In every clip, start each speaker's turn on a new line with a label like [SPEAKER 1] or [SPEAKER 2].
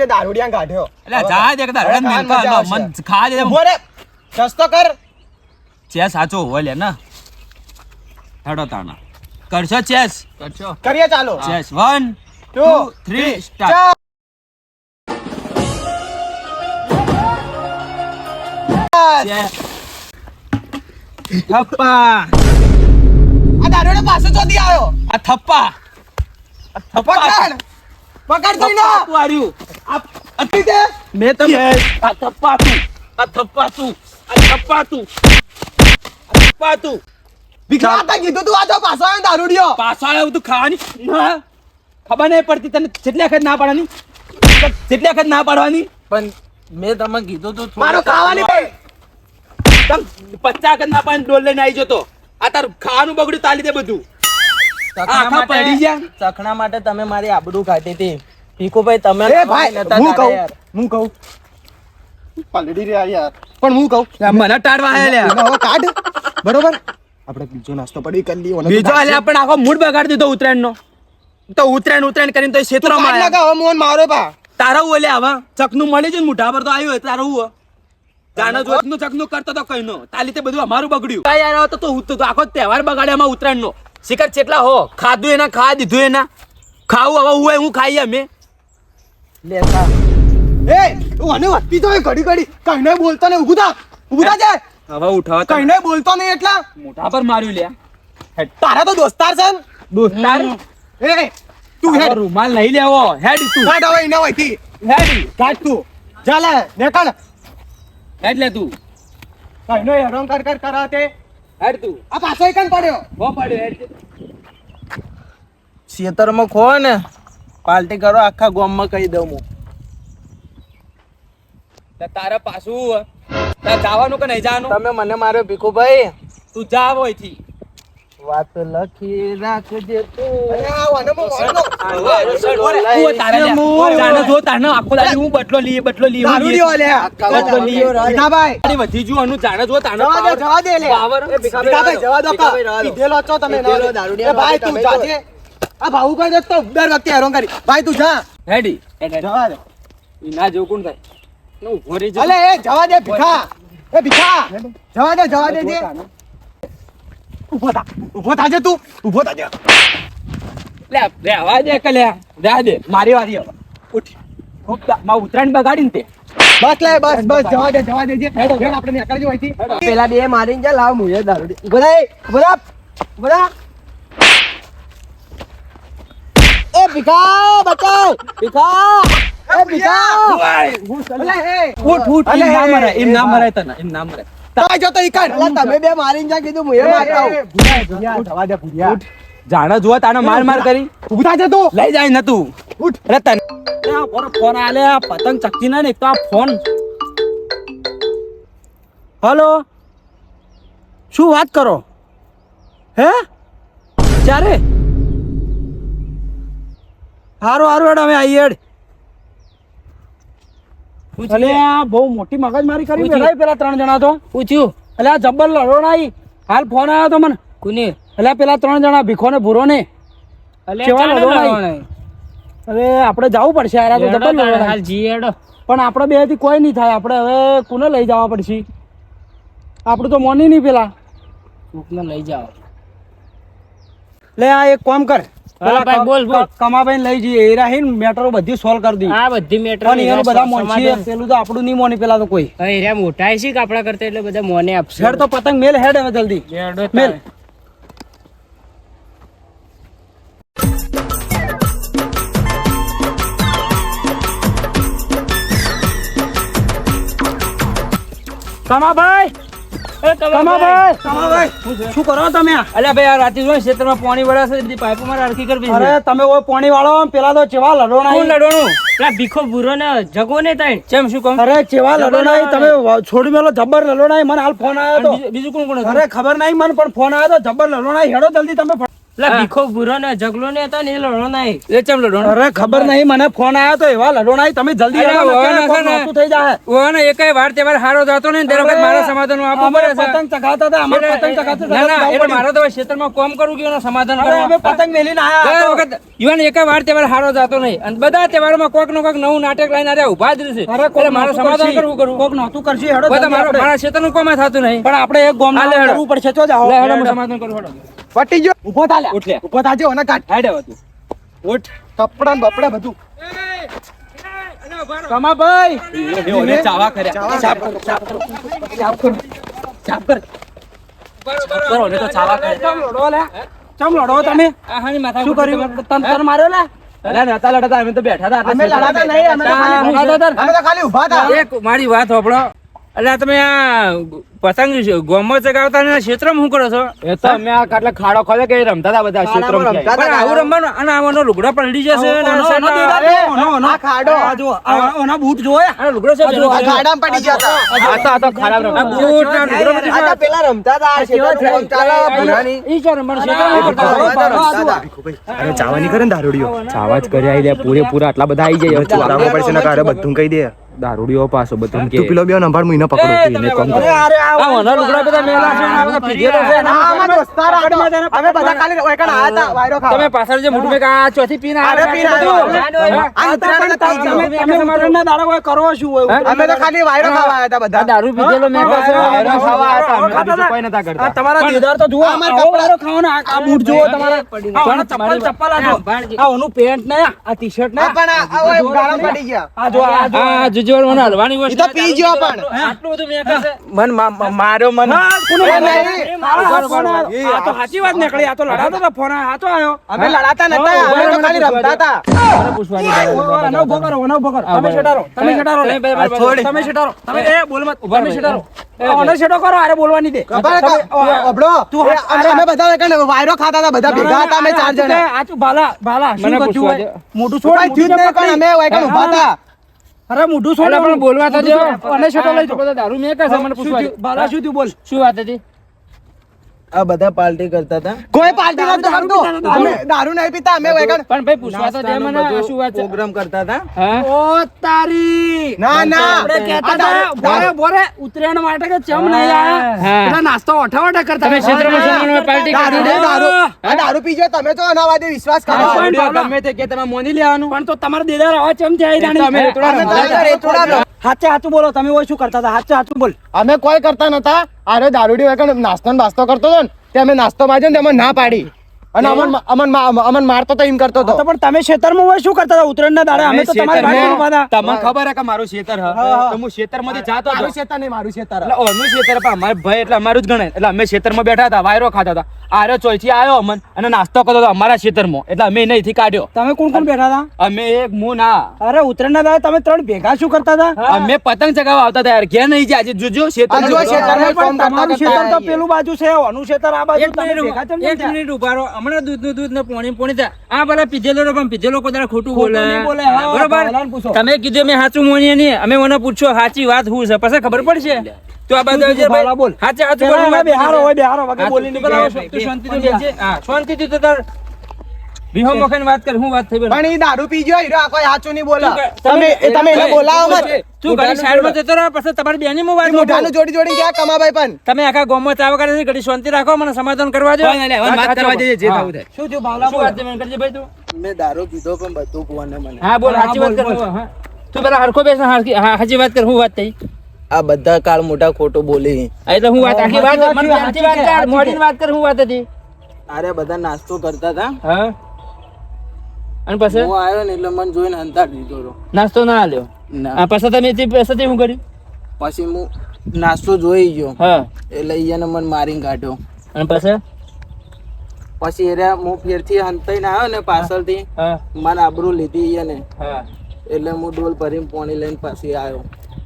[SPEAKER 1] રીતે દારૂડિયા કાઢ્યો
[SPEAKER 2] એટલે જા દે કે
[SPEAKER 1] હવે
[SPEAKER 2] મેલ કા. મન ખા દે
[SPEAKER 1] ઊભો રે. સસ્તો કર.
[SPEAKER 2] ચેસ સાચો હોય લે ને. હેડો તાણા. કરશો ચેસ?
[SPEAKER 3] કરશો.
[SPEAKER 1] કરીએ ચાલો.
[SPEAKER 2] Chess. One
[SPEAKER 1] two
[SPEAKER 2] two three start. થપ્પા.
[SPEAKER 1] આ દારૂડિયો પાછો ચોથી આવ્યો.
[SPEAKER 2] આ થપ્પા. થપ્પા.
[SPEAKER 1] પકડ પકડ
[SPEAKER 2] તું હાર્યું. મેં તમને આ થપ્પાતું આ થપ્પાતું આ થપ્પાતું આ
[SPEAKER 1] થપ્પાતું કીધું તું આ તો પાછો આવ્યો દારૂડિયો
[SPEAKER 2] પાછો આવ્યો તું ખાવાની? ના. ખબર નહીં પડતી તને જેટલી વખત ના પાડવાની જેટલી વખત ના પાડવાની.
[SPEAKER 3] પણ મેં તમને કીધું તું
[SPEAKER 1] મારો ખાવાની
[SPEAKER 2] તમ પચાસ વખત ના પાડવાની ડોલ લઈને આવી જતો. આ તારું ખાવાનું બગડ્યું તાલી દે બધું. આખા પડી ગયા.
[SPEAKER 3] ચખણા માટે તમે મારી આબડું કાઢી હતી. ભીખુભાઈ તમે
[SPEAKER 1] એ ભાઈ હું કહું હું કહું. પલડી રહ્યા યાર. પણ હું કહું
[SPEAKER 2] મને ટાળવા.
[SPEAKER 1] એનો હવે કાઢ. બરોબર? આપણે બીજો નાસ્તો પડી કરી લઈએ
[SPEAKER 2] બીજો આલ્યા પણ આખો મૂડ બગાડી દીધો ઉત્તરાયણ નો તો ઉત્તરાયણ ઉત્તરાયણ કરીને તો ક્ષેત્રમાં આવ્યા.
[SPEAKER 1] નાખ, હવે મોહન મારો પા.
[SPEAKER 2] તારા હું ઓલે હવે. ચકનું મળી છે ને મુઠા પર તો આવ્યો હોય તારું હું જાણો જોતનું ચકનું કરતો તો કઈ નો. તાલી તે બધું અમારું બગડ્યું. કઈ યાર તો તો હું તો આખો તહેવાર બગાડે આમાં ઉતરાયણ નો શિખર ચેટલા હો ખાધું એના ખા દીધું એના. ખાવું હવે હું હું ખાઈએ અમે
[SPEAKER 3] લેતા.
[SPEAKER 1] એ તું અને વધતી તો ઘડી ઘડી કઈ નહીં બોલતો ને ઊભું થા ઊભું થા છે
[SPEAKER 2] હવે ઉઠાવા
[SPEAKER 1] કઈ નહીં બોલતો નહીં એટલા.
[SPEAKER 2] મોટા પર માર્યું લ્યા.
[SPEAKER 1] તારા તો દોસ્તાર છે
[SPEAKER 2] દોસ્તાર?
[SPEAKER 1] એ તું હેડ.
[SPEAKER 2] રૂમાલ નહીં લેવો. હેડ તું.
[SPEAKER 1] કાઢ હવે એના વહીથી
[SPEAKER 2] હેડ.
[SPEAKER 1] કાઢ તું. ચાલે નેકળ
[SPEAKER 2] હેડ લે તું.
[SPEAKER 1] કઈ નહીં હેરાન કર કર કરાતે
[SPEAKER 2] હેડ તું.
[SPEAKER 1] આ પાછો એકન પડ્યો?
[SPEAKER 2] હો પડ્યો હેડ.
[SPEAKER 3] ખેતરમાં ખો ને. પાર્ટી કરો આખા ગામમાં કહી દઉં હું.
[SPEAKER 2] તારા પાછું તારે જવાનું કે નહીં જવાનું?
[SPEAKER 3] તમે મને માર્યો ભીખુભાઈ.
[SPEAKER 2] તું જા અહીંથી.
[SPEAKER 3] વાત લખી રાખજે તું.
[SPEAKER 1] અરે આ વાને મો વાળનો.
[SPEAKER 2] હું તારે જો તારને આખો દાડી હું બટલો લઈએ બટલો લઈએ મારું લઈએ.
[SPEAKER 1] લે
[SPEAKER 2] બટલો લઈએ.
[SPEAKER 1] ભીખાભાઈ,
[SPEAKER 2] તારી વધી જુ અનુ જાણે જો તારને
[SPEAKER 1] જવા દે જવા દે લે
[SPEAKER 2] પાવર
[SPEAKER 1] એ ભીખાભાઈ જવા દો કા. પીધેલો છો તમે ના.
[SPEAKER 3] દારૂડિયા
[SPEAKER 1] ભાઈ તું જાજે. આ ભાવું કહી દે તો દર વખતે હેરાન કરી. ભાઈ તું જા.
[SPEAKER 2] હેડી હેડ, હેડ.
[SPEAKER 1] જવા દે.
[SPEAKER 2] ઈ ના જેવું કોણ થાય? ને ઊભો રહી
[SPEAKER 1] અલે એ જવા દે ભીખા. એ ભીખા. જવા દે જવા દે જે. ઊભો થા ઊભો થાજે તું. ઊભો થાજે
[SPEAKER 2] લે રહેવા દે કલે લે? દે. મારી વારી હવે. ઉઠ. ઉઠમાં ઉત્તરાયણ બગાડીને તે.
[SPEAKER 1] બસ લે બસ બસ. જવા દે જવા દે જે. હેડ આપણે નીકળજો અહીંથી.
[SPEAKER 3] પેલા બે મારીને જા લાવ મુજે દારૂ
[SPEAKER 1] થા ઊભો થા એ ભીખા બચાવ! ભીખા એ ભીખા અલે એ
[SPEAKER 2] ઉઠ ઉઠ એમ
[SPEAKER 1] અલે,
[SPEAKER 2] ના એમ
[SPEAKER 1] એ,
[SPEAKER 2] ના
[SPEAKER 1] એ,
[SPEAKER 2] મરાય તને એમ ના
[SPEAKER 1] તમે જો તો ઈ કાઢ.
[SPEAKER 3] તમે બે મારીને જા કીધું મુએ મારતા
[SPEAKER 1] હું. જવા દે ભૂલ્યા
[SPEAKER 2] જાણે જો તાને માર માર કરી.
[SPEAKER 1] ઉભતા જા તું.
[SPEAKER 2] લઈ જાય ન તું.
[SPEAKER 1] ઉઠ.
[SPEAKER 2] અરે તને આ મારો ફોન આલે આ પતંગ ચકતી ના ને તો આ ફોન હલો? શું વાત કરો? હે? ચારે હારું હારું હેડ અમે આવીએ હેડ. અલે આ બહુ મોટી મગજમારી કરી બેઠા પેલા ત્રણ જણા તો.
[SPEAKER 3] પૂછ્યું.
[SPEAKER 2] એટલે આ જબ્બર લડો નાઈ. હાલ ફોન આવ્યો તો મને.
[SPEAKER 3] કોને
[SPEAKER 2] એટલે પેલા ત્રણ જણા ભીખો ને ભૂરો ને કેવા અરે આપણે જવું પડશે યાર તો જબ્બર લડો જી
[SPEAKER 3] જીએડો
[SPEAKER 2] પણ આપણે બેથી કોઈ નહીં થાય આપણે હવે કુને લઈ જવા પડશે? આપણું તો મોની નહીં પેલા.
[SPEAKER 3] કોકને લઈ જાઓ.
[SPEAKER 2] લે આ એક કામ કર.
[SPEAKER 3] ભાઈ, બોલ, બોલ.
[SPEAKER 2] ક- લઈ જઈએ. એ રાહીન મેટરો બધી સોલ્વ કરી દી
[SPEAKER 3] આ બધી મેટર
[SPEAKER 2] પણ એનું બધા મોનસી પેલું તો આપણું નહીં મોની પેલા તો કોઈ.
[SPEAKER 3] એરિયા મોટા છે કે કરતા એટલે બધા મોને આપશે.
[SPEAKER 2] હેડ તો પતંગ મેલ હેડ હવે જલ્દી. મેલ. કમાભાઈ એ કમાભાઈ કમાભાઈ! શું કરો તમે
[SPEAKER 3] અલ્યા ભાઈ આ રાતે જો ક્ષેત્રમાં પાણી વળાશે બધી પાઇપો અરખી કરવી
[SPEAKER 2] અરે તમે ઓય પાણી વાળો પેલા તો ચેવા લડો
[SPEAKER 3] લડવાનું પેલા ભીખો ભૂરો ને જગો ને તાઈ. ચેમ શું કહું?
[SPEAKER 2] અરે ચેવા લડો નહીં તમે છોડી મેલો જબ્બર લડો મને હાલ ફોન આવ્યો તો.
[SPEAKER 3] બીજું- બીજું કોણ કોણ
[SPEAKER 2] અરે ખબર નહીં મને પણ ફોન આવ્યો તો જબ્બર લડો નહીં હેડો જલ્દી તમે
[SPEAKER 4] ભીખો ભૂરો ને જગલો ને હતા ને લડો નહીં.
[SPEAKER 5] એ ચમ લડો
[SPEAKER 3] અરે ખબર નહીં મને ફોન આવ્યો તો એવા લડોણ આવી તમે જલ્દી
[SPEAKER 5] અરે
[SPEAKER 3] આવો ને,
[SPEAKER 5] વાહ,
[SPEAKER 3] કોક થઈ જાય.
[SPEAKER 5] ઓને એકેય વાર તહેવાર હારો જાતો નહીં દર વખત મારા સમાધાન આપવું પડે
[SPEAKER 3] પતંગ ચગાવતા હતા અમારે પતંગ ચગાવતા
[SPEAKER 5] ના ના એટલે
[SPEAKER 3] પડ્યું.
[SPEAKER 5] તો ક્ષેત્રમાં કોમ કરું કે એનું સમાધાન
[SPEAKER 3] અરે અમે પતંગ મેલીને આયા
[SPEAKER 5] દર વખત એકેય વાર તહેવાર હારો જાતો નહીં. અને બધા તહેવારોમાં કોઈક નો કોઈક નવું નાટક લઈને આરે ઊભા જ રહેશે.
[SPEAKER 3] અરે
[SPEAKER 5] એટલે મારે સમાધાન. કરવું કરું.
[SPEAKER 3] કોક નહોતું કરશે હેડો
[SPEAKER 5] મારા ક્ષેત્રનું કોમ થતું નહીં.
[SPEAKER 3] પણ આપણે એક ગોમ. કરવું પડશે
[SPEAKER 5] લે સમાધાન કરું હેડો.
[SPEAKER 1] પટી ગયો. ઊભો થા લે.
[SPEAKER 5] ઉઠ લે.
[SPEAKER 1] ઊભો થાજે ઓને કાઢ.
[SPEAKER 5] હાડે હતું ઉઠ.
[SPEAKER 1] કપડા ને બપડા બધું.
[SPEAKER 3] કમા
[SPEAKER 5] ભાઈ ઓને ચાવા કર્યા. ચાપ કર ચાપ કર. ચાપ કર. ચાપ કર. બરો ને તો ચાવા કર્યા.
[SPEAKER 3] ચમ લડો લે. ચમ લડો તમે?
[SPEAKER 5] આ હાની માથા
[SPEAKER 3] શું કર્યું? તન તન માર્યો લે?
[SPEAKER 5] નતા લડતા અમે તો બેઠા હતા.
[SPEAKER 1] અમે લડાતા નહીં અમે તો ખાલી અમે તો ખાલી ઊભા હતા.
[SPEAKER 5] એક મારી વાત સાંભળો. એટલે તમે આ પતંગ ગોમમાં ચગાવતા ને ક્ષેત્રમાં શું કરો છો? એ તો અમે આ કાટલે ખાડો ખોલે કે રમતા હતા બધા. પણ આવું રમવાનું? અને આવાનો લુગડો પલડી જશે આ-
[SPEAKER 1] ખાડો.
[SPEAKER 3] આ બૂટ એ.
[SPEAKER 5] લુગડો છે
[SPEAKER 3] આ જો,
[SPEAKER 1] પડી ગયા
[SPEAKER 5] આ તો- આ તો ખરાબ રમત. બૂટ ને લુગડો
[SPEAKER 1] પેલા રમતા હતા આ
[SPEAKER 5] ઈ ક્ષેત્રમાં
[SPEAKER 1] અરે ચાવાની કરે ને દારૂડિયો
[SPEAKER 2] આવાજ કરી આવી દે પૂરેપૂરા આટલા બધા આવી જાય.
[SPEAKER 1] પડશે ને કારે બધું કહી દે.
[SPEAKER 2] દારૂડીઓ પાસો બતન કે.
[SPEAKER 1] તું પેલો બે નંબર મહિના પકડો એને કોમ અરે
[SPEAKER 3] અરે આ
[SPEAKER 5] ઓના લુગડા બધા મેલા છે આ બધા પીધેલા છે ને.
[SPEAKER 1] આ દોસ્તાર. અમે બધા કાલે ઓયકણ આયા હતા વાયરો ખા
[SPEAKER 5] તમે પાછળ જે મુઠમે કા આ ચોથી પીને
[SPEAKER 1] અરે પીને? આ ઉત્તરાયણ હતા
[SPEAKER 3] તમે-
[SPEAKER 1] તમે-
[SPEAKER 3] તમે ઉત્તરાયણના દાડા કોઈ કરો શું હોય?
[SPEAKER 1] અમે તો ખાલી વાયરો ખાવા આયા હતા બધા.
[SPEAKER 5] દારૂ પીધેલો મે કા છે.
[SPEAKER 3] વાયરો ખાવા આયા હતા. અમે તો
[SPEAKER 5] કોઈ નતા
[SPEAKER 3] કરતા. તમારા દીદાર તો જુઓ
[SPEAKER 1] અમાર
[SPEAKER 3] આવો
[SPEAKER 1] કપડાં-
[SPEAKER 3] વાળો ખાવાનો આ આ બૂટ જુઓ તમારા. પણ ચપ્પલ ચપ્પલ. આ ઓનું પેન્ટ ને આ ટી-શર્ટ ને
[SPEAKER 1] પણ આ- ગાળા પડી ગયા
[SPEAKER 3] આ જો આ જો
[SPEAKER 5] આ મને હલવાની વસ્તુ
[SPEAKER 1] તો પી ગયો પણ.
[SPEAKER 5] આટલું બધું મેં કહે.
[SPEAKER 3] મન માર્યો મન
[SPEAKER 1] નહીં.
[SPEAKER 3] આ તો સાચી વાત નીકળી. આ તો લડાતો હતો ફોન આ તો આવ્યો.
[SPEAKER 1] અમે લડાતા નતા અમે તો ખાલી રમતા હતા.
[SPEAKER 5] મને પૂછવાની
[SPEAKER 3] ઓ, ઓ, આને ઊભો કરો આને ઊભો કરો
[SPEAKER 5] આ
[SPEAKER 3] તમે શેટારો તમે શેટારો
[SPEAKER 5] તમે
[SPEAKER 3] શેટારો તમે એ બોલ મત તમે શેટારો કરો બોલવાની દે?
[SPEAKER 1] અબળો,
[SPEAKER 3] તું
[SPEAKER 1] અમે- બધા એકણ વાયરો ખાતા હતા બધા ભેગા હતા અમે ચાર જણા.
[SPEAKER 3] આ તું ભાલા શું
[SPEAKER 1] થયું પણ અમે હતા.
[SPEAKER 3] અરે મોઢું છોડ.
[SPEAKER 5] પણ બોલવા તો
[SPEAKER 3] અને શેટો લઈ
[SPEAKER 5] તો દારૂ મેં કહે મને પૂછવા
[SPEAKER 3] બાલા શું તું બોલ.
[SPEAKER 5] શું વાત હતી?
[SPEAKER 3] આ બધા પાર્ટી કરતા હતા.
[SPEAKER 1] કોઈ પાર્ટી નતું
[SPEAKER 3] દારૂ
[SPEAKER 1] કરતું અમે દારૂ નહીં પીતા અમે એકણ
[SPEAKER 5] પણ ભાઈ પૂછવા તો દે મને આ શું વાત છે?
[SPEAKER 3] પ્રોગ્રામ કરતા હતા. ઓ તારી!
[SPEAKER 1] ના ના.
[SPEAKER 3] આપણે કહેતા હતા બોરે બોરે ઉતરેણ માટે કે ચમ નહીં આયા. પેલા નાસ્તો ઓઠાવાટા કરતા
[SPEAKER 5] તમે ક્ષેત્રમાં ક્ષેત્રમાં પાર્ટી
[SPEAKER 1] દારૂ
[SPEAKER 5] કરી
[SPEAKER 1] નહીં, દારૂ આ દારૂ પીજો તમે તો અનાવાદે વિશ્વાસ કરો.
[SPEAKER 3] પણ
[SPEAKER 5] ગમે તે કે તમે મોની લેવાનું.
[SPEAKER 3] પણ તો તમારા દેદાર આવા ચમ જાય જાણી
[SPEAKER 5] અમે રેતોડા.
[SPEAKER 1] રેતોડા
[SPEAKER 3] હાચે હાચું બોલો તમે ઓય શું કરતા હતા? હાચે હાચું બોલ.
[SPEAKER 1] અમે કોઈ કરતા નતા. અરે દારૂડી એકણ નાસ્તો ને બાસ્તો કરતો હતો ને તે અમે નાસ્તો માર્યો ને અમે ના પાડી. અને અમન અમન અમન મારતો તો એમ કરતો હતો.
[SPEAKER 3] પણ તમે ખેતરમાં હોય શું કરતા હતા? ઉત્તરાયણના દાડે અમે તો તમારી ગાડી ઊભા હતા.
[SPEAKER 5] તમને ખબર હે કે મારું શેતર હ? તો હું શેતરમાંથી જાતો હતો.
[SPEAKER 1] મારું શેતર નહીં મારું શેતર.
[SPEAKER 5] એટલે ઓનું શેતર પણ અમારે ભાઈ એટલે અમારું જ ગણાય. એટલે અમે શેતરમાં બેઠા હતા વાયરો ખાતા હતા. આર્યો ચોઈથી આવ્યો અમન અને નાસ્તો કરતો હતો અમારા શેતરમાં એટલે અમે અહીંથી કાઢ્યો.
[SPEAKER 3] તમે કોણ કોણ બેઠા હતા?
[SPEAKER 5] અમે એક મું ના
[SPEAKER 3] અરે ઉત્તરાયણના ના તમે ત્રણ ભેગા શું કરતા હતા?
[SPEAKER 5] અમે પતંગ ચગાવવા આવતા હતા યાર. ઘેર નહીં જાય. આજે જોજો
[SPEAKER 3] પણ તમારું
[SPEAKER 1] કરતા
[SPEAKER 3] ખેતર તો પેલું બાજુ છે અનુ ખેતર આ બાજુ તમે ભેગા ચમ
[SPEAKER 5] એક મિનિટ ઊભા રહો. હમણાં દૂધનું દૂધ ને પોણી પોણી થા આ પેલા પીધેલો નો પણ પીધેલો કોઈ ખોટું બોલે, બરોબર? તમે કીધું મેં સાચું મોણીએ નહીં. અમે મને પૂછો સાચી વાત હું છે? પછી ખબર પડશે? તો આ બધા જે
[SPEAKER 3] બોલ.
[SPEAKER 5] ભાઈ સાચું
[SPEAKER 3] પેલા
[SPEAKER 5] બોલવાનું
[SPEAKER 3] હવે બેહારો હોય બેહારો વગર બોલી નીકળે.
[SPEAKER 5] તું શાંતિથી બેસજે. હા, શાંતિથી તો તાર વિહો મોખાની વાત કર હું વાત થઈ બોલ.
[SPEAKER 1] પણ ઈ દારૂ પીજો હીરો આ કોઈ સાચું નહીં બોલે. તમે એ તમે એને બોલાવો મત
[SPEAKER 5] તું ઘડી સાઈડમાં જતો રહો પછી તમારી બેની માં વાત
[SPEAKER 1] મોઢાનું જોડી જોડી ક્યાં કમાભાઈ પણ?
[SPEAKER 5] તમે આખા ગામમાં ચાવ કરે ઘડી શાંતિ રાખો મને સમાધાન કરવા દો. વાત કરવા દેજે જે થવું થાય.
[SPEAKER 3] શું થયું ભાવલા
[SPEAKER 5] શું
[SPEAKER 3] બોલ.
[SPEAKER 5] વાત છે કરજે ભાઈ તું?
[SPEAKER 3] મેં દારૂ પીધો પણ બધું કુવાને મને.
[SPEAKER 5] હા બોલ સાચી વાત
[SPEAKER 3] બોલ,
[SPEAKER 5] કર
[SPEAKER 3] બોલ.
[SPEAKER 5] તું પેલા હરખો બેસ ને હારખી- હા સાચી વાત કર હું વાત થઈ.
[SPEAKER 3] આ બધા કાળ મોટા ખોટો બોલી
[SPEAKER 5] એટલે હું વાત આખી વાત મને
[SPEAKER 3] વાત,
[SPEAKER 5] વાત કર
[SPEAKER 3] સાચી
[SPEAKER 5] વાત કર હું વાત હતી.
[SPEAKER 3] અરે બધા નાસ્તો કરતા હતા?
[SPEAKER 5] હા. અને પછી?
[SPEAKER 3] હું આવ્યો ને એટલે મને જોઈને અંતાર દીધો
[SPEAKER 5] નાસ્તો ના આલ્યો?
[SPEAKER 3] ના.
[SPEAKER 5] પછી તમે તે શું કર્યું?
[SPEAKER 3] પછી હું નાસ્તો જોઈ ગયો.
[SPEAKER 5] હા.
[SPEAKER 3] એટલે એને મને મારીને કાઢ્યો.
[SPEAKER 5] અને પછી?
[SPEAKER 3] પછી એને હું ફેરથી હંતાઈને આવ્યો ને પાછળથી
[SPEAKER 5] થી
[SPEAKER 3] મને આબરૂ લીધી એને
[SPEAKER 5] હા.
[SPEAKER 3] એટલે હું ડોલ ભરીને પોણી લઈને પાછી આવ્યો.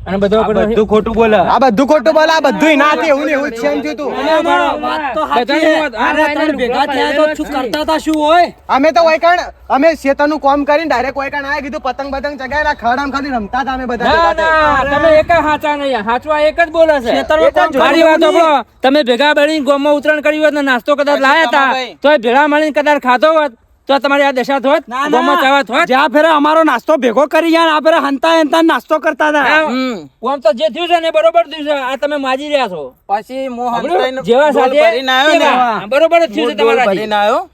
[SPEAKER 5] અને બધો
[SPEAKER 3] બધું ખોટું બોલે.
[SPEAKER 1] આ બધું ખોટું બોલે આ બધું એના હાથે એવું એવું જ છે એમ થયું તું. અમે તો વૈકણ અમે શેતાનું કોમ કરીને ડાયરેક્ટ વૈકણ આયા કીધું પતંગ પતંગ ચગાયેલા ખડામ ખાલી રમતા હતા અમે બધા
[SPEAKER 5] ના ના તમે એક જ હાચા નહીં હાચવા એક જ બોલે છે.
[SPEAKER 1] કોણ
[SPEAKER 5] મારી વાત સાંભળો. તમે ભેગા મળીને ગોમમાં ઉતરાણ કર્યું હોત ને નાસ્તો કદાચ લાયા હતા. તો ભેળા મળીને કદાચ ખાધો હોત. તો તમારી આ દશા થોત ગામમાં ચાવત હોત.
[SPEAKER 3] જ્યાં ફેરે અમારો નાસ્તો ભેગો કરી ગયા આ ફેરે હંતા હંતા નાસ્તો કરતા હતા.
[SPEAKER 5] ઓમ તો જે થયું છે ને બરોબર થયું છે. આ તમે માજી રહ્યા છો.
[SPEAKER 6] પછી મો?
[SPEAKER 5] જેવા સાથે
[SPEAKER 6] ને.
[SPEAKER 5] બરોબર જ થયું છે તમારા.
[SPEAKER 6] ભરીને આવ્યો.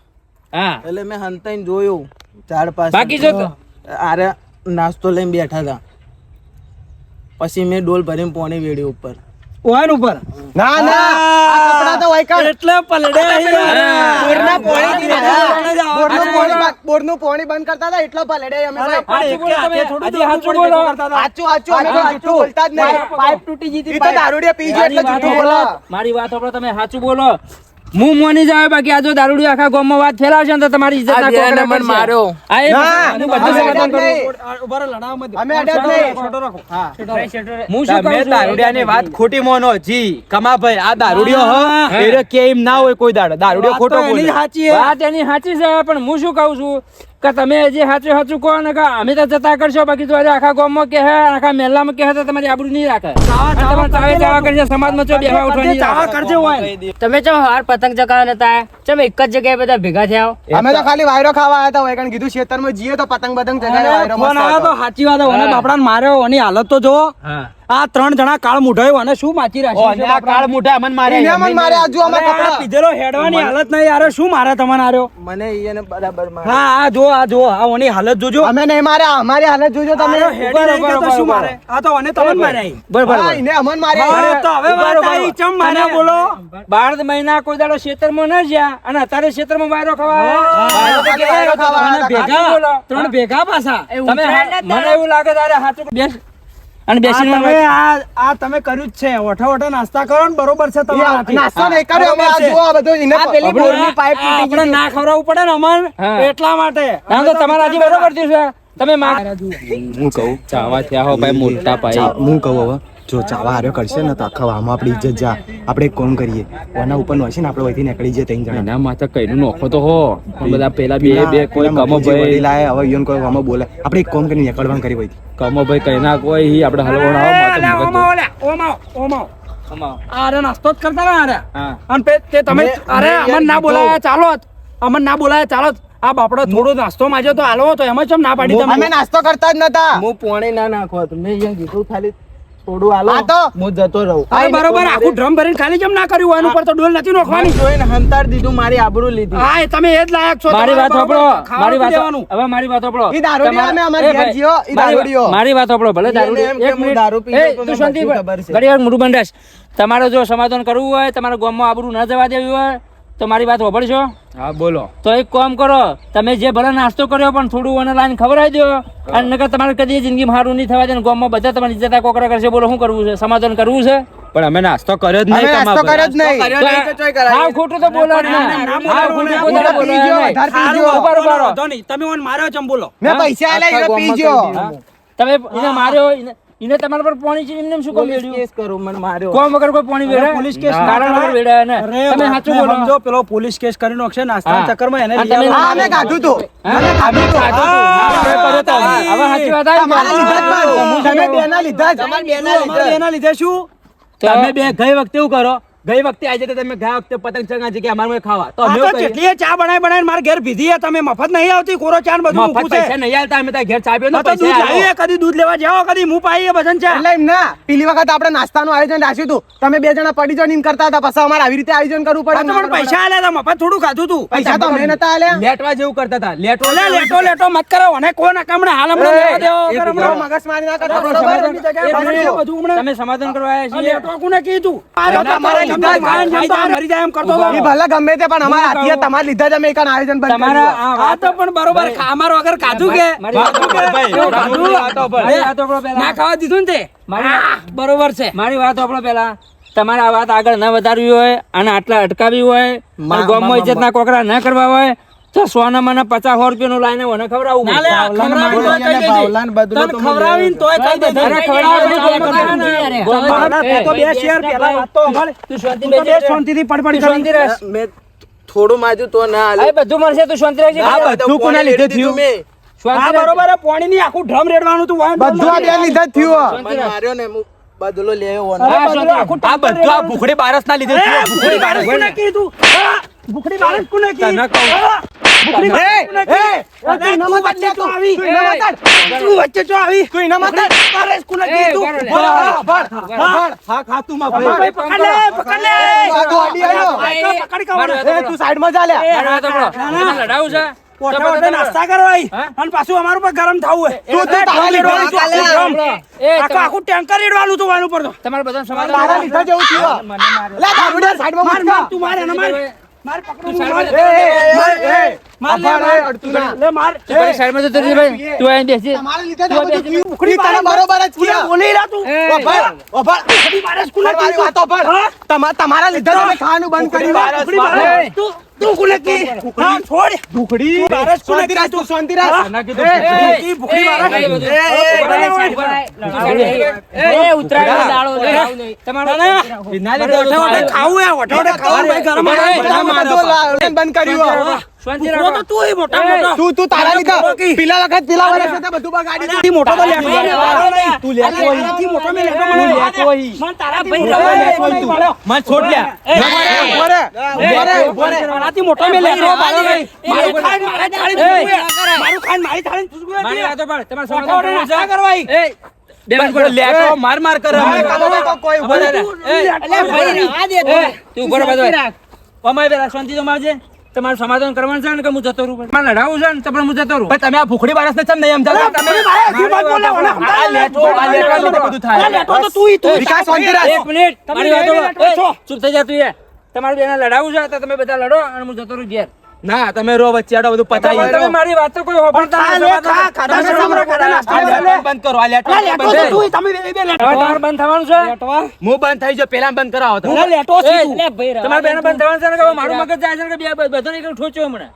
[SPEAKER 5] હા.
[SPEAKER 6] એટલે મેં હંતાઈને જોયું. ઝાડ પાંચ
[SPEAKER 5] બાકી જો-
[SPEAKER 6] આરે નાસ્તો લઈને બેઠા હતા. પછી મેં ડોલ ભરીને પોણી વેડી ઉપર.
[SPEAKER 3] ઓન ઉપર.
[SPEAKER 1] ના ના. આ કપડાં તો વૈકણ
[SPEAKER 3] એટલે પલડે
[SPEAKER 1] બોરના રહ્યા. બોરનું પોણી બંધ- બોરનું પોણી બંધ કરતા હતા એટલો પલડે અમે ભાઈ.
[SPEAKER 5] સાચું સાચું
[SPEAKER 1] અમે જૂઠું બોલતા જ નહીં.
[SPEAKER 6] પાઇપ તૂટી ગઈ
[SPEAKER 1] ઈ તો દારૂડિયા પી ગયો એટલે જૂઠું બોલો.
[SPEAKER 5] મારી વાત સાંભળો તમે. સાચું બોલો. હું મોની જાય બાકી આ જો દારૂડી આખા ગામમાં વાત ફેલાવશે તો તમારી ઇજ્જત
[SPEAKER 6] ના બેને મને માર્યો.
[SPEAKER 5] આ એ બધું સમાધાન
[SPEAKER 1] અડ્યા જ
[SPEAKER 5] કરું
[SPEAKER 1] મત. અમે અડ્યા નહીં.
[SPEAKER 5] હું. શું કહું છું?
[SPEAKER 3] દારૂડિયાની વાત ખોટી મોનો. જી કમાભાઈ આ દારૂડિયો હ. એરે કેમ ના હોય કોઈ દાડો. દારૂડિયો ખોટો બોલે.
[SPEAKER 5] વાત એની સાચી છે પણ હું શું કહું છું? કે તમે જે સાચું સાચું કહો ને કે અમે તો જતા કરશો બાકી તો આજે આખા ગામમાં કે હે આખા મહેલામાં કે હે તો તમારી આબરૂ નહીં રાખે. તમે તમારે ચાવે ચાવા કરશે સમાજમાં ચો બેહવા ઉઠવાની રાખે.
[SPEAKER 3] કરજે હોય
[SPEAKER 4] તમે ચમ હાર પતંગ ચગાવવા નતા ચમ એક જ જગ્યાએ બધા ભેગા થયા
[SPEAKER 1] અમે તો ખાલી વાયરો ખાવા આવ્યા હતા કારણ કીધું ખેતરમાં જઈએ તો પતંગ પતંગ ચગાવે વાયરો
[SPEAKER 3] ફોન
[SPEAKER 1] મસ્ત
[SPEAKER 3] આવ્યો તો? સાચી વાત ઓને બાપડાને માર્યો ઓની હાલત તો જો
[SPEAKER 5] હા.
[SPEAKER 3] આ ત્રણ જણા કાળ મુઢાયો અને શું માચી રાખ્યું છે કાળ
[SPEAKER 1] એને અમન મારે અમન મારે
[SPEAKER 3] આજુ અમાર
[SPEAKER 1] કપડા.
[SPEAKER 3] પીધેલો હેડવાની હાલત નહીં યાર શું મારે તમને આર્યો
[SPEAKER 6] મને ઈને બરાબર.
[SPEAKER 3] હા આ જો આ જો આ ઓની હાલત જોજો.
[SPEAKER 1] અમે નહીં મારે અમારી હાલત જોજો તમે.
[SPEAKER 3] હેડી નહીં કે તો શું મારે? આ તો ઓને તમને મારે બરાબર.
[SPEAKER 1] હા, એને અમન
[SPEAKER 3] મારે તો હવે વાત આવી ચમ માર્યા બોલો?
[SPEAKER 5] બાર મહિના કોઈ દાડો ક્ષેત્રમાં ન જ્યા અને અત્યારે ક્ષેત્રમાં વાયરો ખવા.
[SPEAKER 3] ભેગા ત્રણ ભેગા પાછા.
[SPEAKER 5] તમે મને એવું લાગે તારે હાચું બેસ. અને બેસીને
[SPEAKER 3] તમે આ આ તમે કર્યું જ છે. ઓઠા ઓઠા નાસ્તા કરો ને બરોબર છે તમારા.
[SPEAKER 1] નાસ્તો નહીં કર્યો અમે આ
[SPEAKER 3] બરોબર
[SPEAKER 1] જુઓ આ બધો એને
[SPEAKER 3] પેલી બોરની પાઇપ તૂટી ગઈ. આપણે ના ખવડાવવું પડે ને અમન એટલા માટે.
[SPEAKER 5] ના તો તમારાથી બરોબર થયું છે. તમે
[SPEAKER 2] હું કહું ચાવા થયા હો ભાઈ મોટા
[SPEAKER 1] ભાઈ. હું કહું હવે. જો ચાવા હાર્યો કરશે ને તો આખા વામાં આપણી ઇજ્જત જા. આપણે એક કોમ કરીએ. કોના ઉપર નો હશે ને આપણે વહીથી નીકળી જઈએ ત્રણ જણા.
[SPEAKER 2] એના માથે કઈનું નોખો તો હો. બધા પેલા બે બે કોઈ કમો ભાઈ
[SPEAKER 1] લાય હવે યોન કોઈ વામાં બોલે. આપણે એક કોમ કરીને નીકળવાનું કરી વહીથી.
[SPEAKER 2] કમો ભાઈ કઈ ના કોઈ આપણે હલવો
[SPEAKER 3] ના
[SPEAKER 2] આવો
[SPEAKER 3] ઓમાં ઓમાં, ઓમાં. અરે નાસ્તો જ કરતા ને અરે. અને તે તમે અરે અમન ના. બોલાયા ચાલો જ. અમન ના બોલાયા ચાલો. આ બાપડો થોડો નાસ્તો માજો તો હાલો તો એમાં ચમ ના પાડી
[SPEAKER 1] અમે
[SPEAKER 3] તમે.
[SPEAKER 1] નાસ્તો કરતા જ નતા.
[SPEAKER 6] હું પોણી ના નાખો તો મેં અહીંયા કીધું ખાલી થોડું હાલો.
[SPEAKER 1] આ તો-
[SPEAKER 6] હું જતો રહું.
[SPEAKER 3] અરે બરોબર આખું ડ્રમ ભરીને ખાલી કેમ ના કર્યું? આનું પર તો ડોલ નથી નોખવાની.
[SPEAKER 6] જોઈને હંતાર દીધું મારી આબરૂ લીધી.
[SPEAKER 3] હા તમે એ જ લાયક છો.
[SPEAKER 5] મારી વાત સાંભળો મારી વાત હવે મારી વાત સાંભળો.
[SPEAKER 1] ઈ દારૂડિયો અમે અમારા ઘેર જીઓ, ઈ
[SPEAKER 5] મારી-
[SPEAKER 1] દારૂડિયો.
[SPEAKER 5] મારી વાત સાંભળો ભલે
[SPEAKER 6] એને
[SPEAKER 5] દારૂ એક મિનિટ.
[SPEAKER 6] દારૂ પીધો તો
[SPEAKER 5] શાંતિ
[SPEAKER 6] બધી
[SPEAKER 5] પર.
[SPEAKER 6] ખબર છે.
[SPEAKER 5] ઘડી વાર મોઢું બંધાશ તમારો જો સમાધાન કરવું હોય તમારા ગામમાં આબરૂ ન જવા દેવી હોય તો મારી વાત સાંભળશો
[SPEAKER 2] હા બોલો
[SPEAKER 5] તો એક કામ કરો તમે જે ભલે નાસ્તો કર્યો પણ થોડું મને લાઈન ખવડાવી દો અને નકર તમારે કદી જિંદગી સારું નહીં થવા દે ને ગામમાં બધા તમારી ઇજ્જત કોકરા કરશે બોલો શું કરવું છે સમાધાન કરવું છે
[SPEAKER 2] પણ અમે નાસ્તો કર્યો જ
[SPEAKER 1] અમે
[SPEAKER 2] નહીં
[SPEAKER 1] નાસ્તો કર્યો જ નહીં
[SPEAKER 6] કર્યો નહીં તો ચોય કરાય.
[SPEAKER 5] હાવ ખોટું તો બોલો ના. હાવ ખોટું તો બોલો.
[SPEAKER 1] વધારે પી
[SPEAKER 3] સારું,
[SPEAKER 1] ગયો.
[SPEAKER 3] ઊભા રહો,
[SPEAKER 5] ઊભા રહો.
[SPEAKER 3] વાંધો નહીં. તમે ઓન માર્યો ચમ બોલો
[SPEAKER 1] મે પૈસા આલે એને પી ગયો.
[SPEAKER 6] હા.
[SPEAKER 5] તમે એને માર્યો એને- તમારા પર પાણી છે એમને શું કામ વેડ્યું?
[SPEAKER 6] કેસ કરો મને માર્યો
[SPEAKER 5] કોમ વગર કોઈ પાણી વેડે
[SPEAKER 3] પોલીસ કેસ
[SPEAKER 5] કારણ વગર વેડાય ને તમે સાચું બોલો
[SPEAKER 3] સમજો પેલો પોલીસ કેસ કરી નાખશે
[SPEAKER 5] નાસ્તા.
[SPEAKER 3] ચક્કરમાં એને લઈ
[SPEAKER 5] તમે-
[SPEAKER 3] આવો.
[SPEAKER 1] હા, અમે કાઢું તું. અમે કાઢું તું.
[SPEAKER 5] હવે સાચી વાત આવી
[SPEAKER 1] તમારા લીધા જ બાદ. તમે બેના લીધા જ.
[SPEAKER 3] અમારે એના લીધે શું તમે બે ગઈ વખતે એવું કરો ગઈ વખતે આજે તો તમે ગયા વખતે પતંગ ચગા જગ્યા અમારે ખાવા. તો અમે
[SPEAKER 6] તો. જેટલીએ ચા બનાવી બનાવીને મારા ઘેર પીધી તમે મફત નહીં આવતી કોરો ચા ને બધું
[SPEAKER 3] મફત
[SPEAKER 6] છે.
[SPEAKER 3] પૈસા નહીં આવતા અમે ત્યાં ઘેર ચા પીએ
[SPEAKER 6] તો દૂધ લાવીએ કદી દૂધ લેવા જાવ કદી હું પાઈએ ભજન ચા.
[SPEAKER 1] એટલે ના પેલી વખત આપણે નાસ્તાનું આયોજન રાખ્યું હતું. તમે બે જણા પડી જો ને કરતા હતા પછી અમારે આવી રીતે આયોજન કરવું
[SPEAKER 6] પડે. તો મને પૈસા આલ્યા હતા મફત થોડું ખાધું તું.
[SPEAKER 1] પૈસા તો અમે નતા આલ્યા.
[SPEAKER 3] લેટવા જેવું કરતા હતા. લેટો
[SPEAKER 6] લેટો લેટો મત કરો અને કોણ હમણાં હાલ હમણાં લેવા દેવો
[SPEAKER 1] એક
[SPEAKER 6] મારી
[SPEAKER 1] મગજમારી ના
[SPEAKER 6] હમણાં.
[SPEAKER 5] તમે સમાધાન કરવા આવ્યા છીએ.
[SPEAKER 6] લેટો કોને કીધું? મરી જાય એમ કરતો હતો.
[SPEAKER 1] ભલે ગમે તે પણ અમારા હાથીએ તમારા લીધા જ અમે એક આયોજન બંધ
[SPEAKER 5] તમારા આ
[SPEAKER 6] આ તો પણ બરોબર અમારો કે. ના ખાવા દીધું ને તે? બરોબર છે.
[SPEAKER 5] મારી વાત આપણો પેલા. તમારે આ વાત આગળ ન વધારવી હોય અને આટલા અટકાવી હોય ગામમાં ઇજ્જતના કોકરા ન કરવા હોય તો સોના મને પચાસ સો રૂપિયા નું લાઈને મને ખવડાવું
[SPEAKER 3] ના ખવડાવીને તોય
[SPEAKER 5] ખવડાવો ને?
[SPEAKER 3] થોડું માજું તો ના
[SPEAKER 5] બધું મળશે તું શાંતિ રાખજે.
[SPEAKER 2] આ બધું કોના લીધે થયું?
[SPEAKER 3] મેં. આ બરોબર પાણી ની આખું ડ્રમ રેડવાનું તું
[SPEAKER 1] બધું આ બે લીધે થયું
[SPEAKER 3] માર્યો ને બદલો લેવો ને
[SPEAKER 2] આ બધું આ ભૂખડી બારસના લીધે
[SPEAKER 3] ભૂખડી બારસ ના લીધે ભૂખડી બારસ. કોને કીધું? ભૂખડી બારસ કોને કીધું?
[SPEAKER 5] લડાવું છે?
[SPEAKER 3] નાસ્તા અને પાછું અમારું પર ગરમ થવું આખું આખું ટેન્કર રેડવાનું વાનું પર
[SPEAKER 5] તમારે
[SPEAKER 1] સાઈડમાં.
[SPEAKER 3] તું માર. માર.
[SPEAKER 5] તું
[SPEAKER 3] માર, પકડો,
[SPEAKER 5] તું
[SPEAKER 3] હું માર.
[SPEAKER 1] એ, એ, એ, એ, એ.
[SPEAKER 3] માર લે,
[SPEAKER 1] અફાણ,
[SPEAKER 3] માર.
[SPEAKER 1] એ, અડતું
[SPEAKER 3] લે, માર.
[SPEAKER 5] પેલી સાઈડમાં જતો ભાઈ. તું અહીં બેસી.
[SPEAKER 1] તમારા લીધે બધું. બરોબર જ
[SPEAKER 3] બોલી તું.
[SPEAKER 1] મારી? વાતો પર. તમારા તમે ખાવાનું બંધ કર્યું.
[SPEAKER 3] તું તું કોને કી? હા, છોડ.
[SPEAKER 1] ભૂખડી
[SPEAKER 3] કોને
[SPEAKER 1] શાંતિ રાખ, તું શાંતિ રાખ.
[SPEAKER 2] તને કીધું. ભૂખડી.
[SPEAKER 3] ભૂખડી
[SPEAKER 5] એ, એ, નહીં. તમારો-
[SPEAKER 3] ખાવું હે, ખાવું ભાઈ, ગરમ
[SPEAKER 1] બંધ કર્યું
[SPEAKER 5] શાંતિ રાખો.
[SPEAKER 3] તો તું મોટા મોટો.
[SPEAKER 1] તું તું તારા લીધે પેલા વખત પેલા વર્ષે તે બધું બગાડી
[SPEAKER 3] આનાથી મોટો તો
[SPEAKER 5] તું
[SPEAKER 3] મને.
[SPEAKER 2] તું લેટો
[SPEAKER 3] મોટો મેં લેટો મને.
[SPEAKER 2] લેટો ઈ.
[SPEAKER 3] મને તારા ભાઈ રવા
[SPEAKER 2] લેટો
[SPEAKER 3] નહીં
[SPEAKER 2] તું.
[SPEAKER 3] મળ્યો.
[SPEAKER 2] છોડ લ્યા.
[SPEAKER 3] એ,
[SPEAKER 1] ઊભો રે, ઊભો રે, ઊભો રે.
[SPEAKER 3] આનાથી મોટો મેં લેટો મારો ભાઈ. મારું ખાઈને મારે થાળી. મારું ખાઈને મારી થાળી ચૂસવું
[SPEAKER 5] મારી વાતો પર. તમારે
[SPEAKER 3] વોઠે
[SPEAKER 5] સમાધાન
[SPEAKER 3] વોઠે
[SPEAKER 5] કરવું છે?
[SPEAKER 3] નાસ્તા કરવા આવી.
[SPEAKER 5] એ, બે મિનિટ
[SPEAKER 2] લેટો માર માર કરે
[SPEAKER 1] તો કોઈ ઊભો રહે.
[SPEAKER 5] એ,
[SPEAKER 3] ભાઈ રવા દે તું.
[SPEAKER 5] ઊભો રહે બધો. અમારે શાંતિ તો મારજે. તમારું સમાધાન કરવાનું છે ને કે હું જતો રહું મારે લડાવું છે ને તો પણ હું જતો રહું
[SPEAKER 2] તમે આ ભૂખડી બારસને ચમ નહીં સમજાવતા?
[SPEAKER 3] ભૂખડી બારસ, તું મત બોલે, ઓલા
[SPEAKER 2] આ
[SPEAKER 3] સમજાય
[SPEAKER 2] લેટો આ લેટો બધું થાય.
[SPEAKER 3] અલા, લેટો તો તું તું.
[SPEAKER 1] વિકાસ શાંતિ રાખ.
[SPEAKER 5] એક મિનિટ મારી વાતો
[SPEAKER 3] બે મિનિટ
[SPEAKER 5] એ,
[SPEAKER 3] છો.
[SPEAKER 5] ચૂપ થઈ જા તું એ તમારું બેને લડાવું છે તો તમે બધા લડો અને હું જતો રહું ઘેર
[SPEAKER 2] ના તમે રો વચ્ચે આડો બધું
[SPEAKER 5] તમે
[SPEAKER 2] પતાવી
[SPEAKER 5] મારી વાતો કોઈ હોભળતા
[SPEAKER 3] ખા લે, ખા, ખાધા
[SPEAKER 1] તમે
[SPEAKER 3] સાંભળો, ખાધા નાસ્તા
[SPEAKER 2] આ
[SPEAKER 3] લે.
[SPEAKER 2] બંધ કરો આ લેટો બંધ કરો.
[SPEAKER 3] તું તમે બે બે લેટો.
[SPEAKER 5] બંધ થવાનું છે?
[SPEAKER 2] હું બંધ થઈ જો પેલા બંધ કરાવો તો
[SPEAKER 3] અલા, લેટો છે
[SPEAKER 4] લે ભાઈ રવા
[SPEAKER 5] તમારે બેન બંધ થવાનું છે ને કે મારું મગજ જાય છે કે બે બધો એકદમ ઠોચ્યો હમણે.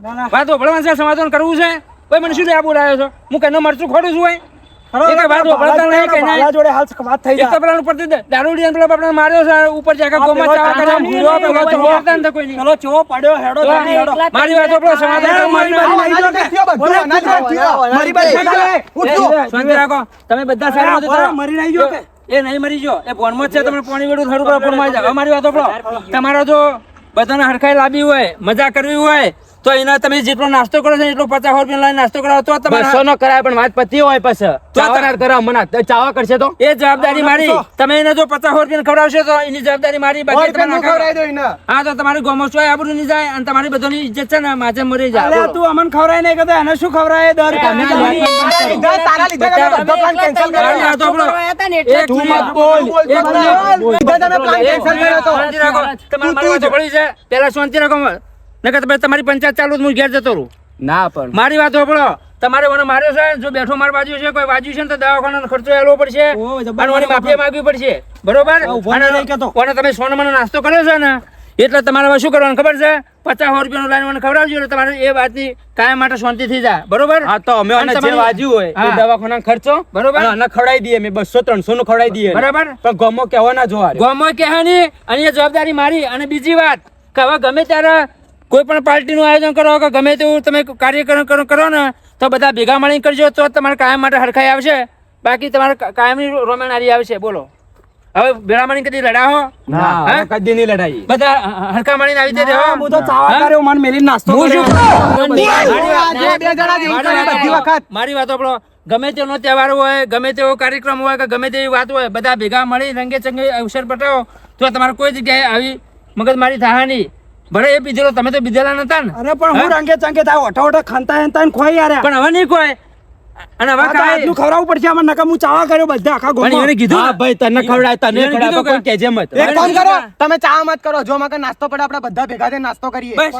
[SPEAKER 3] ના, ના.
[SPEAKER 5] વાત હોભળવાનું છે સમાધાન કરવું છે. કોઈ મને શું લે બોલાયો છો? હું કઈનો મરચું ખોડું છું હોય
[SPEAKER 3] ખરો,
[SPEAKER 5] એક વાત
[SPEAKER 3] ભાલા
[SPEAKER 5] નહીં,
[SPEAKER 3] જોડે-
[SPEAKER 5] કઈ
[SPEAKER 3] જોડે હાલ વાત થઈ
[SPEAKER 5] એક પેલા ઉપરથી દારૂડિયા પેલા આપણને માર્યો છે ઉપર જાકે ગોમાં ચાવા કરે ભૂરો પેલો
[SPEAKER 3] નહીં,
[SPEAKER 5] હોભળતા કોઈ નહીં.
[SPEAKER 3] પેલો પડ્યો હેડો
[SPEAKER 5] તો
[SPEAKER 3] જલ્દી હેડો.
[SPEAKER 4] એકલા
[SPEAKER 5] મારી વાત હોભળો, સમાધાન
[SPEAKER 3] મારી
[SPEAKER 5] ને. તમે બધા સાઈડમાં જતા
[SPEAKER 3] મરી નહીં ગયો
[SPEAKER 5] એ નહીં મરી ગયો. એ ફોનમાં છે તમે પાણી વેડું થોડું ફોનમાં આવી. મારી વાત. તમારો જો બધાને હરખાઈ લાવી હોય મજા કરવી હોય તો એના તમે જેટલો નાસ્તો કરો છો એટલો પચાસ રૂપિયા લઈને નાસ્તો કરાવો. તો તમારે
[SPEAKER 2] બસો નો કરાય પણ વાત પતી હોય પછી. તો તમારે કરાવ મને. ચાવા કરશે તો?
[SPEAKER 5] એ જવાબદારી મારી. તમે એને જો પચાસ રૂપિયા ખવડાવશો તો એની જવાબદારી મારી. બાકી તમે
[SPEAKER 1] નું ખવડાવી દો એને.
[SPEAKER 5] હા તો તમારી ગોમો છો આબરૂ નહીં જાય અને તમારી બધાની ઇજ્જત છે ને માથે મરી જાય.
[SPEAKER 3] તું અમન ખવડાય નહીં કહેતો, એને શું ખવડાય દર
[SPEAKER 5] તમે
[SPEAKER 1] તારા લીધે તારા લીધે તમે બધો plan cancel કર્યો.
[SPEAKER 4] તું મત
[SPEAKER 1] બોલ, તમે પ્લાન કેન્સલ કર્યો તો.
[SPEAKER 5] તમારે મારી વાતો છે. પહેલા શાંતિ રાખો. નકર તમે તમારી પંચાયત ચાલુ હું ઘેર જતો રહું.
[SPEAKER 2] ના પણ.
[SPEAKER 5] મારી વાત સાંભળો. તમારે મને માર્યો છે જો બેઠો માર બાજુ છે કોઈ બાજુ છે ને તો દવાખાના ખર્ચો આલવો પડશે અને માફી માંગવી પડશે. બરોબર? અને
[SPEAKER 3] નહીં
[SPEAKER 5] તમે સોનો મને નાસ્તો કર્યો છે ને એટલે તમારે શું કરવાનું ખબર છે? પચાસ રૂપિયાનું લાઈન મને ખવડાવજો એટલે તમારે એ વાતની કાયમ માટે શાંતિ થઈ જાય. બરોબર?
[SPEAKER 2] હા તો અમે
[SPEAKER 5] અને
[SPEAKER 2] જે વાજ્યું હોય એ દવાખાના ખર્ચો
[SPEAKER 5] બરોબર.
[SPEAKER 2] અને ખવડાવી દઈએ અમે બસો ત્રણસો નું ખવડાવી દઈએ.
[SPEAKER 5] બરાબર.
[SPEAKER 2] પણ ગમો કેવો ના જોવા ગમો
[SPEAKER 5] ગોમો કે અને એ જવાબદારી મારી. અને બીજી વાત કે હવે ગમે ત્યારે કોઈ પણ પાર્ટીનું આયોજન કરો કે ગમે તેવું તમે કાર્યક્રમ કરો ને તો બધા ભેગા મળીને કરજો તો તમારે કાયમ માટે હરખાઈ આવશે. બાકી તમારે કાયમની રોમેનારી આવશે બોલો. હવે ભેળા મળીને કદી લડાવો
[SPEAKER 2] ના કદી નહીં લડાઈ
[SPEAKER 5] બધા હરખા મળીને આવી જજો
[SPEAKER 3] હું. તો ચાવા કર્યો, મન મેલી નાસ્તો
[SPEAKER 5] હું શું
[SPEAKER 1] બે જણા બધી વખત.
[SPEAKER 5] મારી વાતો સાંભળો. ગમે તેનો તહેવાર હોય ગમે તેવો કાર્યક્રમ હોય કે ગમે તેવી વાત હોય બધા ભેગા મળી રંગે ચંગે અવસર પટાવો તો તમારે કોઈ જગ્યાએ આવી મગજમારી મારી નહીં ભલે એ પીધેલો તમે તો પીધેલા નતા ને
[SPEAKER 3] અરે પણ હું રંગે ચંગે થાય ઓઠા ઓઠા ખાંતા હેનતા ને ખોઈ યાર
[SPEAKER 5] પણ હવે નહીં કોઈ અને હવે
[SPEAKER 3] તો આજનું ખવડાવવું પડશે આમાં નકમ હું ચાવા કર્યો બધા આખા ગોમાં.
[SPEAKER 5] એને કીધું
[SPEAKER 2] હા
[SPEAKER 5] ને.
[SPEAKER 2] ભાઈ તને ખવડાય તને
[SPEAKER 5] કીધું
[SPEAKER 2] કોઈ
[SPEAKER 5] કે-
[SPEAKER 2] કહેજે મત
[SPEAKER 1] એક કામ કરો તમે ચા મત કરો જો માકે નાસ્તો પડે આપણે બધા ભેગા થઈને નાસ્તો કરીએ
[SPEAKER 5] બસ.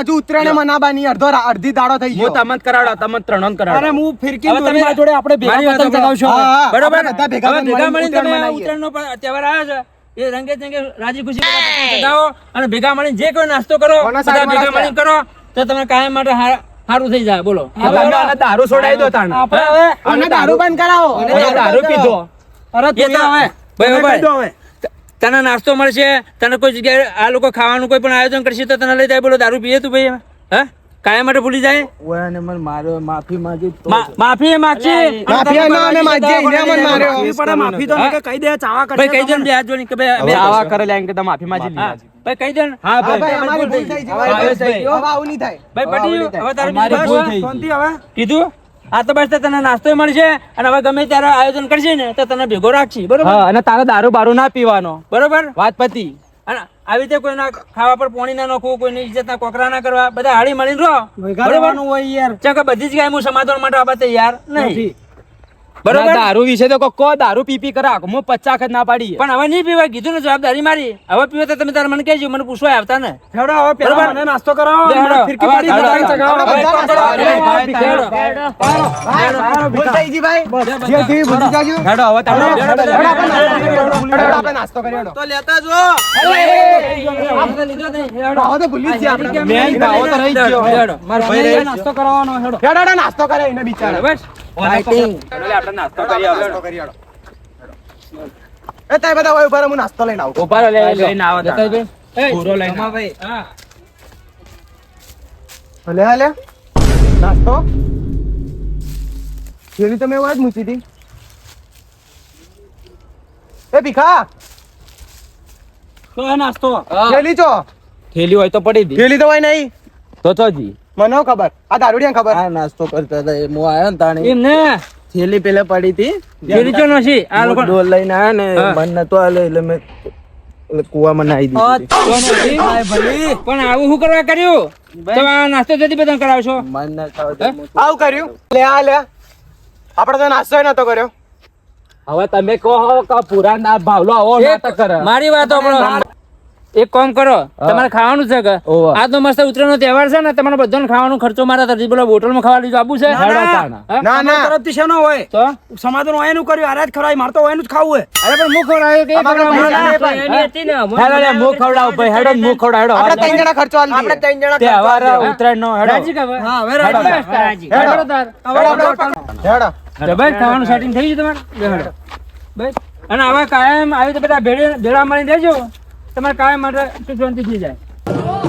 [SPEAKER 1] હજુ મના મનાબાની અડધો અડધી દાડો થઈ
[SPEAKER 2] હું
[SPEAKER 1] ગયો
[SPEAKER 2] તમને કરાવડા તમે ત્રણ
[SPEAKER 3] અરે
[SPEAKER 2] કરાવડા
[SPEAKER 3] હું ફિરકી
[SPEAKER 5] હવે તમે-
[SPEAKER 3] દોરી જોડે આપણે ભેગા પતંગ. ચગાવશું.
[SPEAKER 5] બરોબર
[SPEAKER 1] બધા ભેગા
[SPEAKER 5] ભેગા
[SPEAKER 1] મળીને
[SPEAKER 5] તમે ઉતરાણનો. તહેવાર આવ્યો છે એ રંગે ચંગે રાજી ખુશી બધા અને ભેગા મળીને જે કોઈ નાસ્તો કરો બધા ભેગા મળીને કરો તો તમે કાયમ માટે સારું થઈ જાય. બોલો.
[SPEAKER 2] દારૂ છોડાવી દો તાણ.
[SPEAKER 3] આપણે
[SPEAKER 1] અને દારૂ બંધ કરાવો.
[SPEAKER 2] અને દારૂ પીધો.
[SPEAKER 3] અરે
[SPEAKER 5] એ હવે. ભાઈ ભાઈ તને નાસ્તો મળશે તને કોઈ જગ્યાએ આ લોકો ખાવાનું કોઈ પણ આયોજન કરશે તો તને લઈ જાય. બોલો દારૂ પીએ તું ભાઈ હા? કાયમ માટે ભૂલી જાય?
[SPEAKER 3] ઓય અને મને માર્યો માફી માંગી તો
[SPEAKER 5] માંગી માફી
[SPEAKER 1] ના અમે માજીએ એને અમને માર્યો
[SPEAKER 3] માફી તો
[SPEAKER 5] કે
[SPEAKER 3] કહી દે ચાવા
[SPEAKER 5] ભાઈ કહી દે બે હાથ કે ભાઈ
[SPEAKER 2] આવા કરેલા એમ કે તમે માફી માંગી લીધી
[SPEAKER 5] ભાઈ કહી દે
[SPEAKER 2] હા ભાઈ.
[SPEAKER 1] અમારી ભૂલ થઈ છે.
[SPEAKER 2] હવે
[SPEAKER 1] આવું નહીં થાય.
[SPEAKER 5] ભાઈ પડી હવે તારે મારી
[SPEAKER 2] ભૂલ થઈ
[SPEAKER 3] શાંતિ હવે.
[SPEAKER 5] કીધું? આ તો બસ તને નાસ્તો મળશે અને હવે ગમે ત્યારે આયોજન કરશે ને તો તને ભેગો રાખશે બરોબર?
[SPEAKER 2] અને તારે દારૂ બારૂ ના પીવાનો.
[SPEAKER 5] બરોબર?
[SPEAKER 2] વાત પતી.
[SPEAKER 5] અને આવી રીતે કોઈના ખાવા પર પોણી ના નાખવું કોઈની ઇજ્જત ના કોકરા ના કરવા બધા હાળી મળીને રહો.
[SPEAKER 3] હોય યાર.
[SPEAKER 5] કે બધી જ ગાય હું સમાધાન માટે આવા તૈયાર નહીં.
[SPEAKER 2] બરોબર? દારૂ વિશે તો કો દારૂ પી પી કરે હું પચાસ ના પાડી
[SPEAKER 5] પણ હવે નહીં પીવા કીધું ને જવાબદારી મારી. હવે પીવો તો તમે તારે મને કહેજો મને પૂછવા આવતા ને.
[SPEAKER 3] હેડો હવે પેલા મને નાસ્તો કરાવો. ફિરકી પાડી ભાઈ,
[SPEAKER 1] જે થયું ભૂલી જાજો.
[SPEAKER 2] હેડો હવે
[SPEAKER 1] આપણે નાસ્તો કરીએ,
[SPEAKER 3] તો લેતા જો.
[SPEAKER 5] આપણે લીધો હેડો.
[SPEAKER 1] હવે તો ભૂલી જ આપણે.
[SPEAKER 2] મેં ભાવો તો રહી ગયો.
[SPEAKER 5] હેડો. મારો ભાઈ
[SPEAKER 3] નાસ્તો કરાવવાનો હેડો,
[SPEAKER 1] હેડો, નાસ્તો કરે એને બિચારા.
[SPEAKER 5] બસ
[SPEAKER 3] ફાઇટિંગ
[SPEAKER 2] એટલે આપણે નાસ્તો.
[SPEAKER 1] એ તાય બધા હોય ઊભા હું નાસ્તો લઈને આવું.
[SPEAKER 2] ઊભા લે- લઈને આવો તાણ.
[SPEAKER 5] એ,
[SPEAKER 2] પૂરો લઈને આવો.
[SPEAKER 3] ભાઈ
[SPEAKER 5] હા.
[SPEAKER 1] ભલે હાલે. નાસ્તો. થેલી તમે વાત મૂકી હતી એ ભીખા.
[SPEAKER 3] તો નાસ્તો?
[SPEAKER 1] થેલી ચો.
[SPEAKER 2] થેલી હોય તો પડી દી.
[SPEAKER 1] થેલી તો હોય નહીં.
[SPEAKER 2] તો તો જી.
[SPEAKER 1] મને ખબર? આ દારૂડિયા ખબર?
[SPEAKER 3] આ નાસ્તો કરતા હતા એ. હું આવ્યો ને તાણી.
[SPEAKER 5] એમ ને
[SPEAKER 3] થેલી પેલા પડી હતી.
[SPEAKER 5] થેલી ચો નસી આ લોકો
[SPEAKER 3] ડોલ લઈને આયા ને મન નતો આલે એટલે મેં એટલે કુવામાં નાહી દીધી
[SPEAKER 5] પણ આવું શું કરવા કર્યું? તો આ નાસ્તો જતી બધા કરાવશો.
[SPEAKER 3] મન ના ખાવ તો હું?
[SPEAKER 1] આવું કર્યું? લે આ લે આપણે તો નાસ્તો નતો કર્યો.
[SPEAKER 2] હવે તમે કહો કે પૂરા ના ભાવલો આવો નાટક કરે.
[SPEAKER 5] મારી વાત સાંભળો. એક કામ કરો તમારે ખાવાનું છે કે? આ તો મસ્ત ઉત્તરાયણ નો તહેવાર છે ને તમારે બધાને ખાવાનો ખર્ચો મારા તરફથી બોલો હોટલમાં ખાવા લીધું આપવું છે? હા?
[SPEAKER 1] ના ના.
[SPEAKER 3] તરફથી શેનો હોય?
[SPEAKER 5] તો?
[SPEAKER 3] સમાધાન હોય એનું કર્યું આરાજ ખરાય મારે તો હોય એનું જ ખાવું
[SPEAKER 5] અરે પણ મુખ ખવડાવ્યો કે?
[SPEAKER 1] ના
[SPEAKER 4] ને
[SPEAKER 2] હેડો મુખ ખવડાવ ભાઈ હેડો મુખ ખવડાવ હેડો.
[SPEAKER 1] આપણે ત્રણ જણા ખર્ચો આલી આપણે
[SPEAKER 3] ત્રણ જણા
[SPEAKER 2] તહેવાર ઉત્તરાયણ નો હેડો.
[SPEAKER 5] રાજી કે
[SPEAKER 3] હા હવે
[SPEAKER 2] હેડો.
[SPEAKER 3] રાજી.
[SPEAKER 5] હેડો. તાર.
[SPEAKER 1] હેડો, આપણે- હેડો.
[SPEAKER 5] ભાઈ ખાવાનું સેટિંગ થઈ ગયું તમારે? હેડો. ભાઈ અને હવે કાયમ આવી તો બધા ભેડા ભેળા મળીને રહેજો. તમારે કાંઈ માટે શાંતિ થઈ જાય.